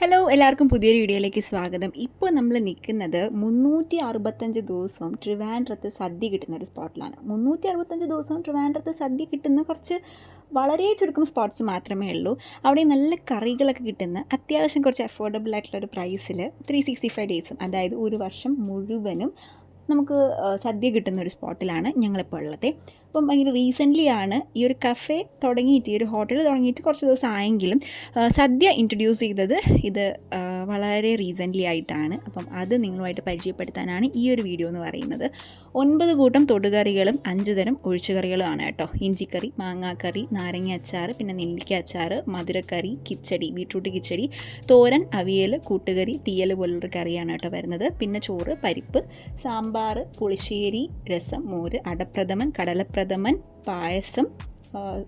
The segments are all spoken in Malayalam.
ഹലോ എല്ലാവർക്കും പുതിയൊരു വീഡിയോയിലേക്ക് സ്വാഗതം. ഇപ്പോൾ നമ്മൾ നിൽക്കുന്നത് മുന്നൂറ്റി അറുപത്തഞ്ച് ദിവസവും ട്രിവാൻഡ്രത്ത് സദ്യ കിട്ടുന്ന ഒരു സ്പോട്ടിലാണ് മുന്നൂറ്റി അറുപത്തഞ്ച് ദിവസവും ട്രിവാൻഡ്രത്ത് സദ്യ കിട്ടുന്ന കുറച്ച് വളരെ ചുരുക്കം സ്പോട്ട്സ് മാത്രമേ ഉള്ളൂ. അവിടെ നല്ല കറികളൊക്കെ കിട്ടുന്ന അത്യാവശ്യം കുറച്ച് അഫോർഡബിൾ ആയിട്ടുള്ള ഒരു പ്രൈസിൽ ത്രീ സിക്സ്റ്റി ഫൈവ് ഡേയ്സും അതായത് ഒരു വർഷം മുഴുവനും നമുക്ക് സദ്യ കിട്ടുന്ന ഒരു സ്പോട്ടിലാണ് ഞങ്ങളിപ്പോൾ ഉള്ളത്. അപ്പം ഭയങ്കര റീസെന്റ്ലി ആണ് ഈ ഒരു കഫേ തുടങ്ങിയിട്ട് ഈ ഒരു ഹോട്ടൽ തുടങ്ങിയിട്ട് കുറച്ച് ദിവസം ആയെങ്കിലും സദ്യ ഇൻട്രൊഡ്യൂസ് ചെയ്തത് ഇത് വളരെ റീസെന്റ്ലി ആയിട്ടാണ്. അപ്പം അത് നിങ്ങളുമായിട്ട് പരിചയപ്പെടുത്താനാണ് ഈ ഒരു വീഡിയോ എന്ന് പറയുന്നത്. ഒൻപത് കൂട്ടം തൊടുകറികളും അഞ്ച് തരം ഒഴിച്ചുകറികളുമാണ് കേട്ടോ. ഇഞ്ചിക്കറി മാങ്ങാക്കറി നാരങ്ങ അച്ചാർ പിന്നെ നെല്ലിക്ക അച്ചാർ മധുരക്കറി കിച്ചടി ബീട്രൂട്ട് കിച്ചടി തോരൻ അവിയൽ കൂട്ടുകറി തീയൽ പോലുള്ളൊരു കറിയാണ് കേട്ടോ വരുന്നത്. പിന്നെ ചോറ് പരിപ്പ് സാമ്പാർ പുളിശ്ശേരി രസം മോര് അടപ്രഥമൻ കടലപ്രഥമൻ പായസം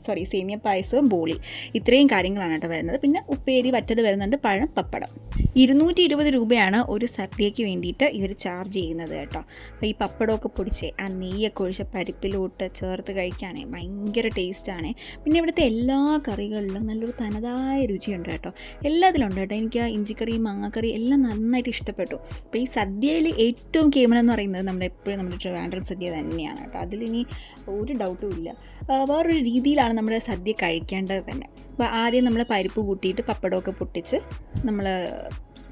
സോറി സേമിയ പായസവും ബോളി. ഇത്രയും കാര്യങ്ങളാണ് കേട്ടോ വരുന്നത്. പിന്നെ ഉപ്പേരി വറ്റത് വരുന്നുണ്ട് പഴം പപ്പടം. ഇരുന്നൂറ്റി ഇരുപത് രൂപയാണ് ഒരു സദ്യയ്ക്ക് വേണ്ടിയിട്ട് ഇവർ ചാർജ് ചെയ്യുന്നത് കേട്ടോ. അപ്പോൾ ഈ പപ്പടമൊക്കെ പൊടിച്ച് ആ നെയ്യൊക്കെ ഒഴിച്ച പരിപ്പിലോട്ട് ചേർത്ത് കഴിക്കാനേ ഭയങ്കര ടേസ്റ്റാണ് പിന്നെ ഇവിടുത്തെ എല്ലാ കറികളിലും നല്ലൊരു തനതായ രുചിയുണ്ട് കേട്ടോ. എല്ലാത്തിലും ഉണ്ട് കേട്ടോ. എനിക്ക് ഇഞ്ചിക്കറി മാങ്ങാക്കറി എല്ലാം നന്നായിട്ട് ഇഷ്ടപ്പെട്ടു. അപ്പോൾ ഈ സദ്യയിൽ ഏറ്റവും കേമനം എന്ന് പറയുന്നത് നമ്മുടെ എപ്പോഴും നമ്മുടെ ട്രിവാൻഡ്രം സദ്യ തന്നെയാണ് കേട്ടോ. അതിലിനി ഒരു ഡൗട്ടും ഇല്ല. വേറൊരു രീതിയിലാണ് നമ്മൾ സദ്യ കഴിക്കേണ്ടത് തന്നെ. അപ്പോൾ ആദ്യം നമ്മൾ പരിപ്പ് കൂട്ടിയിട്ട് പപ്പടമൊക്കെ പൊട്ടിച്ച് നമ്മൾ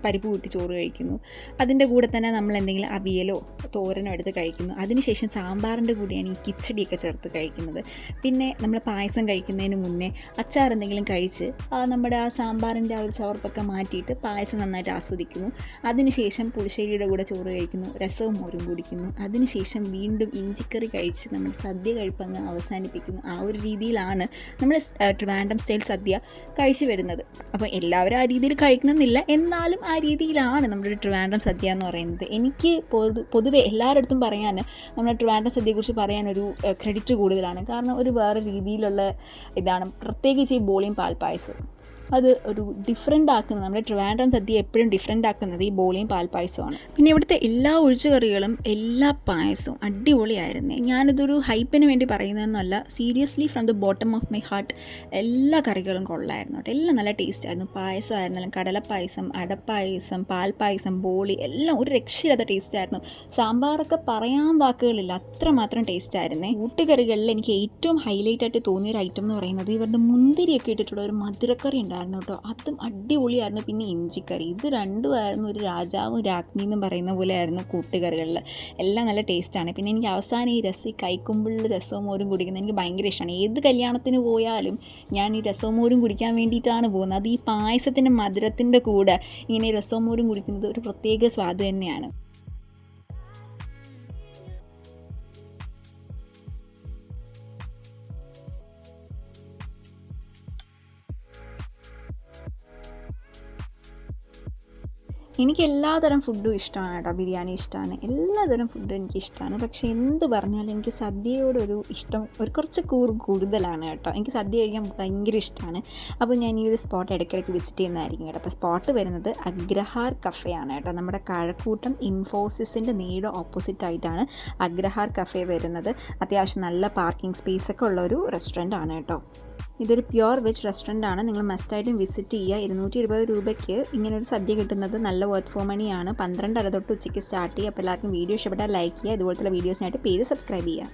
പരിപ്പ് കൂട്ടി ചോറ് കഴിക്കുന്നു. അതിന്റെ കൂടെ തന്നെ നമ്മൾ എന്തെങ്കിലും അവിയലോ തോരനോ എടുത്ത് കഴിക്കുന്നു. അതിനുശേഷം സാമ്പാറിന്റെ കൂടെയാണ് ഈ കിച്ചടിയൊക്കെ ചേർത്ത് കഴിക്കുന്നത്. പിന്നെ നമ്മൾ പായസം കഴിക്കുന്നതിന് മുന്നേ അച്ചാർ എന്തെങ്കിലും കഴിച്ച് നമ്മുടെ ആ സാമ്പാറിന്റെ ആ ഒരു ചവർപ്പൊക്കെ മാറ്റിയിട്ട് പായസം നന്നായിട്ട് ആസ്വദിക്കുന്നു. അതിനുശേഷം പുളിശ്ശേരിയുടെ കൂടെ ചോറ് കഴിക്കുന്നു. രസവും മോരും കുടിക്കുന്നു. അതിനുശേഷം വീണ്ടും ഇഞ്ചിക്കറി കഴിച്ച് നമ്മൾ സദ്യ കഴിപ്പങ്ങ് അവസാനിപ്പിക്കുന്നു. ആ ഒരു രീതിയിലാണ് നമ്മൾ ട്രിവാൻഡം സ്റ്റൈൽ സദ്യ കഴിച്ചു വരുന്നത്. അപ്പോൾ എല്ലാവരും ആ രീതിയിൽ കഴിക്കണമെന്നില്ല. എന്നാലും ആ രീതിയിലാണ് നമ്മുടെ ട്രിവാൻഡം സദ്യ എന്ന് പറയുന്നത്. എനിക്ക് പൊതു പൊതുവെ എല്ലാവരുടെ അടുത്തും പറയാൻ നമ്മുടെ ട്രിവാൻഡ്രം സദ്യയെക്കുറിച്ച് പറയാനൊരു ക്രെഡിറ്റ് കൂടുതലാണ്. കാരണം ഒരു വേറെ രീതിയിലുള്ള ഇതാണ്. പ്രത്യേകിച്ച് ഈ ബോളിയും പാൽപ്പായസം അത് ഒരു ഡിഫറെന്റ് ആക്കുന്നത്. നമ്മുടെ ട്രിവാൻഡ്രം സദ്യ എപ്പോഴും ഡിഫറെന്റ് ആക്കുന്നത് ഈ ബോളിയും പാൽപ്പായസമാണ് പിന്നെ ഇവിടുത്തെ എല്ലാ ഒഴിച്ചുകറികളും എല്ലാ പായസവും അടിപൊളിയായിരുന്നു. ഞാനിതൊരു ഹൈപ്പിന് വേണ്ടി പറയുന്നതെന്നല്ല seriously from the bottom of my heart എല്ലാ കറികളും കൊള്ളായിരുന്നു കേട്ടോ. എല്ലാം നല്ല ടേസ്റ്റ് ആയിരുന്നു. പായസമായിരുന്നാലും കടലപ്പായസം അടപ്പായസം പാൽപ്പായസം ബോളി എല്ലാം ഒരു രക്ഷയില്ലാത്ത ടേസ്റ്റ് ആയിരുന്നു. സാമ്പാറൊക്കെ പറയാൻ വാക്കുകളില്ല അത്രമാത്രം ടേസ്റ്റ് ആയിരുന്നേ. കൂട്ടുകറികളിൽ എനിക്ക് ഏറ്റവും ഹൈലൈറ്റ് ആയിട്ട് തോന്നിയ ഒരു ഐറ്റം എന്ന് പറയുന്നത് ഇവരുടെ മുന്തിരിയൊക്കെ ഇട്ടിട്ടുള്ള ഒരു മധുരക്കറി ഉണ്ടായിരുന്നു. കേട്ടോ. അതും അടിപൊളിയായിരുന്നു. പിന്നെ ഇഞ്ചിക്കറി. ഇത് രണ്ടുമായിരുന്നു ഒരു രാജാവും രാജ്ഞി എന്നും പറയുന്ന പോലെ ആയിരുന്നു കൂട്ടുകറികളിൽ. എല്ലാം നല്ല ടേസ്റ്റാണ് പിന്നെ എനിക്ക് അവസാനം ഈ രസം ഈ കൈക്കുമ്പിളിൽ രസവും മോരും കുടിക്കുന്നത് എനിക്ക് ഭയങ്കര ഇഷ്ടമാണ് ഏത് കല്യാണത്തിന് പോയാലും ഞാൻ ഈ രസവും മോരും കുടിക്കാൻ വേണ്ടിയിട്ടാണ് പോകുന്നത്. അത് ഈ പായസത്തിന്റെ മധുരത്തിന്റെ കൂടെ ഇങ്ങനെ രസവും മോരും കുടിക്കുന്നത് ഒരു പ്രത്യേക സ്വാദ് തന്നെയാണ്. എനിക്ക് എല്ലാതരം ഫുഡും ഇഷ്ടമാണ് കേട്ടോ. ബിരിയാണി ഇഷ്ടമാണ് എല്ലാതരം ഫുഡും എനിക്ക് ഇഷ്ടമാണ് പക്ഷേ എന്ത് പറഞ്ഞാലും എനിക്ക് സദ്യയോടൊരു ഇഷ്ടം ഒരു കുറച്ച് കൂറ് കൂടുതലാണ് കേട്ടോ. എനിക്ക് സദ്യ കഴിക്കാൻ ഭയങ്കര ഇഷ്ടമാണ് അപ്പോൾ ഞാൻ ഈ ഒരു സ്പോട്ട് ഇടയ്ക്കിടയ്ക്ക് വിസിറ്റ് ചെയ്യുന്നതായിരിക്കും കേട്ടോ. അപ്പോൾ സ്പോട്ട് വരുന്നത് അഗ്രഹാർ കഫേയാണ് കേട്ടോ. നമ്മുടെ കഴക്കൂട്ടം ഇൻഫോസിസിന്റെ നേരെ ഓപ്പോസിറ്റ് ആയിട്ടാണ് അഗ്രഹാർ കഫേ വരുന്നത്. അത്യാവശ്യം നല്ല പാർക്കിംഗ് സ്പേസ് ഒക്കെ ഉള്ള ഒരു റെസ്റ്റോറന്റ് ആണ് കേട്ടോ. ഇതൊരു പ്യുർ വെജ് റെസ്റ്റോറന്റ് ആണ് നിങ്ങൾ മസ്റ്റായിട്ടും വിസിറ്റ് ചെയ്യുക. ഇരുന്നൂറ്റി ഇരുപത് രൂപയ്ക്ക് ഇങ്ങനെ ഒരു സദ്യ കിട്ടുന്നത് നല്ല വർത്ത് ഫോർ മണിയാണ് പന്ത്രണ്ടര തൊട്ട് ഉച്ചയ്ക്ക് സ്റ്റാർട്ട് ചെയ്യുക. അപ്പോൾ എല്ലാവർക്കും വീഡിയോ ഇഷ്ടപ്പെട്ടാൽ ലൈക്ക് ചെയ്യുക. ഇതുപോലത്തെ വീഡിയോസിനായിട്ട് പേജ് സബ്സ്ക്രൈബ് ചെയ്യുക.